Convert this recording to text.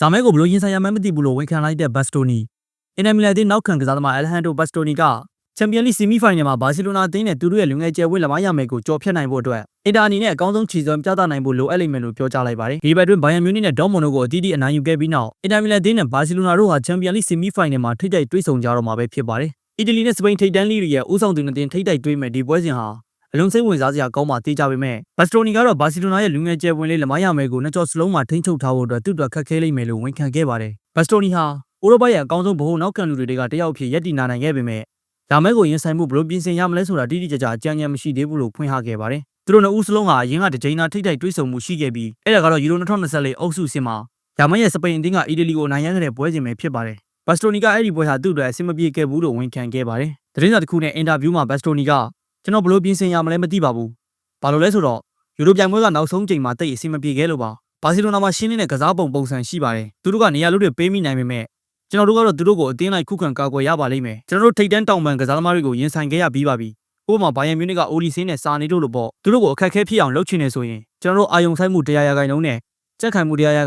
ဇာမဲကိုဘလို့ရင်ဆိုင်ရမှန်းမသိဘူးလို့ဝန်ခံလိုက်တဲ့ဘတ်စတိုနီအင်တာမီလန်အသင်းနောက်ခံကစားသမားအယ်ဟန်ဒိုဘတ်စတိုနီကချန်ပီယံလိဆီမီဖိုင်နယ်မှာဘာစီလိုနာအသင်းနဲ့သူတို့ရဲ့လူငယ်ကျယ်ဝင့်လမရမယ်ကိုကြော်ဖြတ်နိုင်ဖို့အတွက်အင်တာအနေနဲ့အကောင်းဆုံးခြေစွမ်းပြသနိုင်ဖို့လိုအပ်လိမ့်မယ်လို့ပြောကြားလိုက်ပါတယ်ဒီဘက်တွင်ဘိုင်ယန်မြူးနစ်နဲ့ဒေါမွန်တို့ကိုအတီးတီးအနိုင်ယူခဲ့ပြီးနောက်အင်တာမီလန်အသင်းနဲ့ဘာစီလိုနာတို့ဟာချန်ပီယံလိဆီမီဖိုင်နယ်မှာထိတိုက်တွေ့ဆုံကြတော့မှာပဲဖြစ်ပါတယ်အီတလီနဲ့စပိန်ထိပ်တန်းလိတွေရဲ့ဦးဆောင်သူနှစ်သင်းထိတိုက်တွေ့မဲ့ဒီပွဲစဉ်ဟာ အလွန်စိတ်ဝင်စားစရာကောင်းမှသိကြပေမဲ့ဘတ်စတိုနီကတော့ဘာစီလိုနာရဲ့လူငယ်ကျယ်ဝင်လေးလမရမယ်ကိုနှစ်ကျော်စလုံးမှာထိန်းချုပ်ထားဖို့အတွက်သူ့အတွက်ခက်ခဲလိမ့်မယ်လို့ဝန်ခံခဲ့ပါတယ်ဘတ်စတိုနီဟာဥရောပရဲ့အကောင်းဆုံးဗဟိုနောက်ခံလူတွေကတယောက်အဖြစ်ယက်တည်နာနိုင်ခဲ့ပေမဲ့ဒါမဲကိုရင်ဆိုင်မှုဘလို့ပြင်ဆင်ရမလဲဆိုတာတိတိကျကျအကြံဉာဏ်မရှိသေးဘူးလို့ဖွင့်ဟခဲ့ပါတယ်သူတို့နှစ်ဦးစလုံးဟာအရင်ကတစ်ချိန်သာထိတိုက်တွေ့ဆုံမှုရှိခဲ့ပြီးအဲ့ဒါကတော့ယူရို2024အုပ်စုစင်မှာဒါမဲရဲ့စပိန်အသင်းကအီတလီကိုနိုင်ရခဲ့တဲ့ပွဲစဉ်ပဲဖြစ်ပါတယ်ဘတ်စတိုနီကအဲ့ဒီပွဲဟာသူ့အတွက်အဆင်မပြေခဲ့ဘူးလို့ဝန်ခံခဲ့ပါတယ်သတင်းစာတစ်ခုနဲ့အင်တာဗျူးမှာဘတ်စတိုနီက ကျွန်တော်ဘလို့ပြင်ဆင်ရမလဲမသိပါဘူးဘာလို့လဲဆိုတော့ယူရိုပြိုင်ပွဲကနောက်ဆုံးချိန်မှာတိတ်အဆင်မပြေခဲ့လို့ပါဘာစီလိုနာမှာရှင်းနေတဲ့ကစားပုံပုံစံရှိပါတယ်သူတို့ကနေရာလူတွေပေးမိနိုင်ပေမဲ့ကျွန်တော်တို့ကတော့သူတို့ကိုအတင်းလိုက်ခုခံကာကွယ်ရပါလိမ့်မယ်ကျွန်တော်တို့ထိတ်တန်းတောင်ပန်ကစားသမားတွေကိုရင်ဆိုင်ခဲ့ရပြီးပါပြီဥပမာဘိုင်ယန်မြူနစ်ကအိုလီစင်းနဲ့စာနေတို့လိုပေါ့သူတို့ကိုအခက်အခဲဖြစ်အောင်လုပ်ချင်နေဆိုရင်ကျွန်တော်တို့အာယုံဆိုင်မှုတရားရဂိုင်နှုန်းနဲ့ကြက်ခံမှုတရားရ